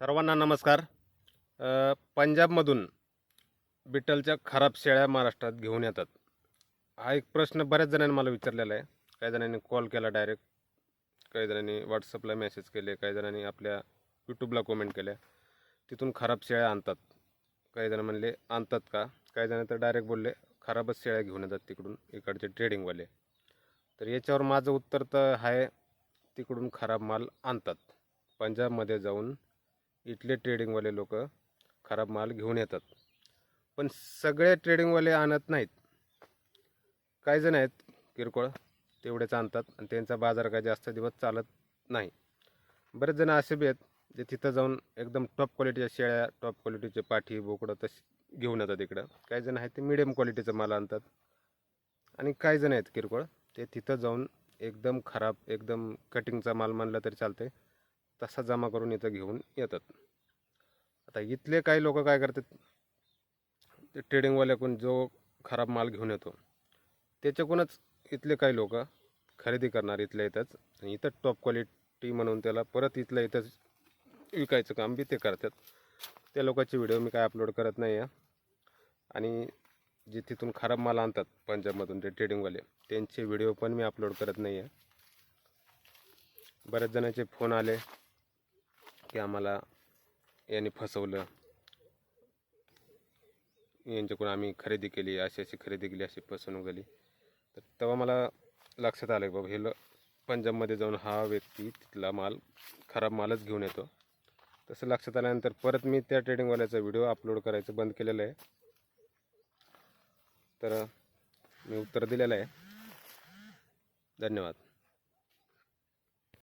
सर्वांना नमस्कार. पंजाबमधून बिटलच्या खराब शेळ्या महाराष्ट्रात घेऊन येतात. हा एक प्रश्न बऱ्याच जणांनी मला विचारलेला आहे. काही जणांनी कॉल केला डायरेक्ट काही जणांनी व्हॉट्सअपला मेसेज केले काही जणांनी आपल्या यूट्यूबला कमेंट केल्या. तिथून खराब शेळ्या आणतात. काही जण म्हणले आणतात का? काही जण तर डायरेक्ट बोलले खराबच शेळ्या घेऊन येतात तिकडून इकडचे ट्रेडिंगवाले तर याच्यावर माझं उत्तर तर आहे तिकडून खराब माल आणतात. पंजाबमध्ये जाऊन इथले ट्रेडिंगवाले लोक खराब माल घेऊन येतात. पण सगळे ट्रेडिंगवाले आणत नाहीत. काही जण आहेत किरकोळ तेवढेच आणतात आणि त्यांचा बाजार काय जास्त दिवस चालत नाही. बरेच जण असे बी आहेत जे तिथं जाऊन एकदम टॉप क्वालिटीच्या शेळ्या टॉप क्वालिटीचे पाठी बोकडं तसे घेऊन येतात इकडं. काही जण आहेत ते मिडियम क्वालिटीचं माल आणतात. आणि काही जण आहेत किरकोळ ते तिथं जाऊन एकदम खराब एकदम कटिंगचा माल मानला तरी चालते तसा जमा करून इथं घेऊन येतात. आता इथले काही लोक काय करतात? ते ट्रेडिंगवाल्याकडून जो खराब माल घेऊन येतो त्याच्याकडूनच इथले काही लोक खरेदी करणार इथल्या इथंच. आणि इथं टॉप क्वालिटी म्हणून त्याला परत इथल्या इथंच विकायचं काम बी ते करतात. त्या लोकांचे व्हिडिओ मी काय अपलोड करत नाही आहे आणि जे तिथून खराब माल आणतात पंजाबमधून ते ट्रेडिंगवाले त्यांचे व्हिडिओ पण मी अपलोड करत नाही आहे बऱ्याच जणांचे फोन आले. की आम्हाला यांनी फसवलं. यांच्याकडून आम्ही खरेदी केली अशी अशी खरेदी केली अशी फसवणूक झाली. तर तेव्हा मला लक्षात आलं की बाबा हे ल पंजाबमध्ये जाऊन हा व्यक्ती तिथला माल खराब मालच घेऊन येतो. तसं लक्षात आल्यानंतर परत मी त्या ट्रेडिंगवाल्याचा व्हिडिओ अपलोड करायचं बंद केलेलं आहे. तर मी उत्तर दिलेलं आहे. धन्यवाद.